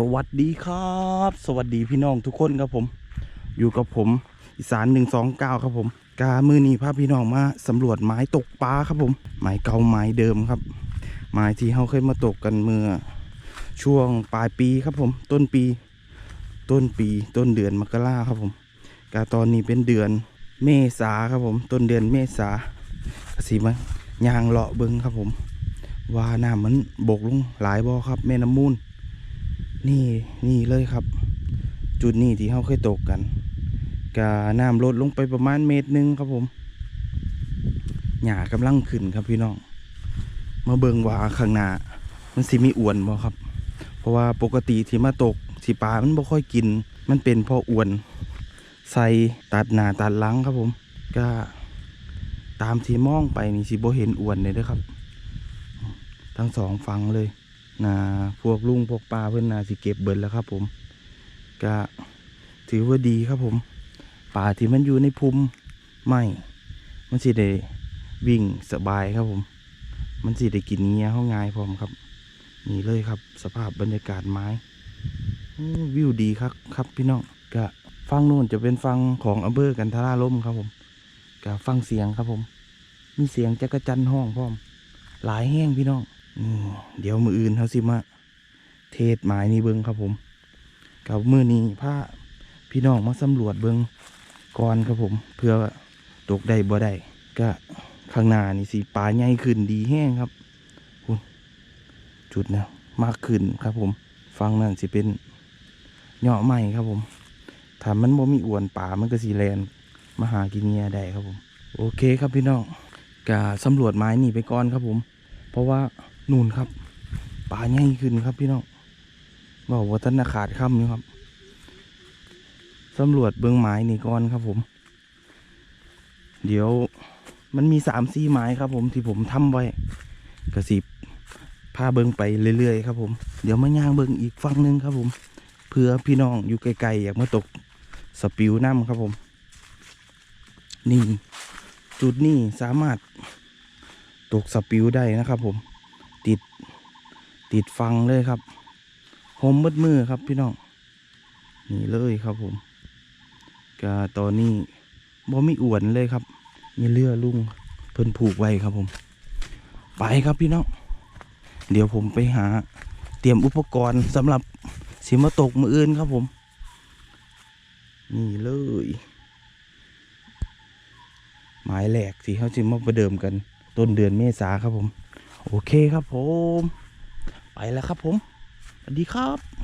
สวัสดีครับ สวัสดีพี่น้องทุกคนครับผม อยู่กับผมอีสานหนึ่งสองเก้าครับผมกามือนีพาพี่น้องมาสำรวจไม้ตกปลาครับผมไม้เก่าไม้เดิมครับ ไม้ที่เขาเคยมาตกกันเมื่อ ช่วงปลายปีครับผม ต้นปี ต้นปีต้นเดือนมกราครับผมกาตอนนี้เป็นเดือนเมษาครับผม ต้นเดือนเมษากสีมายางเลาะเบิ้งครับผม ว่าน้ำมันบกลงหลายบ่อครับแม่น้ำมูล นี่นี่เลยครับ จุดนี้ที่เขาเคยตกกันกาน้ำลดลงไปประมาณเมตรหนึ่งครับผมหญ้ากำลังขึ้นครับพี่น้องมาเบิงว่าข้างหน้ามันสิมีอวนบ่ครับ เพราะว่าปกติที่มาตกสีปลามันบ่ค่อยกิน มันเป็นเพราะอวนใส่ตัดหนาตัดหลังครับผม ก็ตามที่มองไปนี่สิบ่เห็นอวนเลยเด้อครับ ทั้งสองฝั่งเลย นาพวกลุงพวกปลาเพื่อนนาสิเก็บเบิดแล้วครับ ผม ก็ถือว่าดีครับผมป่าที่มันอยู่ในภูมิไม่มันสิได้วิ่งสบายครับผม มันสิได้กินเงี้ยเขาง่ายพร้อมครับ นี่เลยครับ สภาพบรรยากาศไม้วิวดีครับครับพี่น้องก็ฟังโน่นจะเป็นฟังของอำเภอกันทาราล่มครับผมก็ฟังเสียงครับผม มีเสียงจักรจันห้องพร้อม หลายแห้งพี่น้อง เดี๋ยวมืออื่นเขาสิมาเทศหมายนี่เบิ้งครับผมกับมือนี้ผ้าพี่น้องมาสำรวจเบิ้งก่อนครับผม เพื่อตกได้บ่ได้ก็ข้างหน้านี่สิปลาใหญ่ขึ้นดีแห้งครับคุณจุดนะมากขึ้นครับผม ฟังนั่นสิเป็นเหยาะใหม่ครับผมถ้ามันบ่มีอวนป่ามันก็สีแลนมาหากินเงียได้ครับผม โอเคครับพี่น้องก็สำรวจไม้นี่ไปก่อนครับผม เพราะว่า นู่นครับป่าใหญ่ขึ้นครับพี่น้องบอกว่าท่านขาดค่ำอยู่ครับสำรวจเบื้องไม้นี่ก่อนครับผม เดี๋ยวมันมีสามสี่ไม้ครับ ผมที่ผมทำไว้กระสิบพาเบิ้งไปเรื่อยๆครับ ผม เดี๋ยวมาย่างเบิ้งอีกฝั่งหนึงครับ ผมเพื่อพี่น้องอยู่ไกลๆอยากมาตกสปิวน้ำครับผม นี่ จุดนี้สามารถตกสปิวได้นะครับผม ติด ติดฟังเลยครับหมมืดมือครับพี่น้อง นี่เลยครับผมก็ตอนนี้บ่มีอวนเลยครับ มีเรือลุงเพิ่นผูกไว้ครับผม ไปครับพี่น้อง เดี๋ยวผมไปหา เตรียมอุปกรณ์สำหรับสิมาตกมืออื่นครับผม นี่เลย หมายแหลกที่เขาจะมาประเดิมกัน ต้นเดือนเมษาครับผม โอเคครับผม ไปแล้วครับผม สวัสดีครับ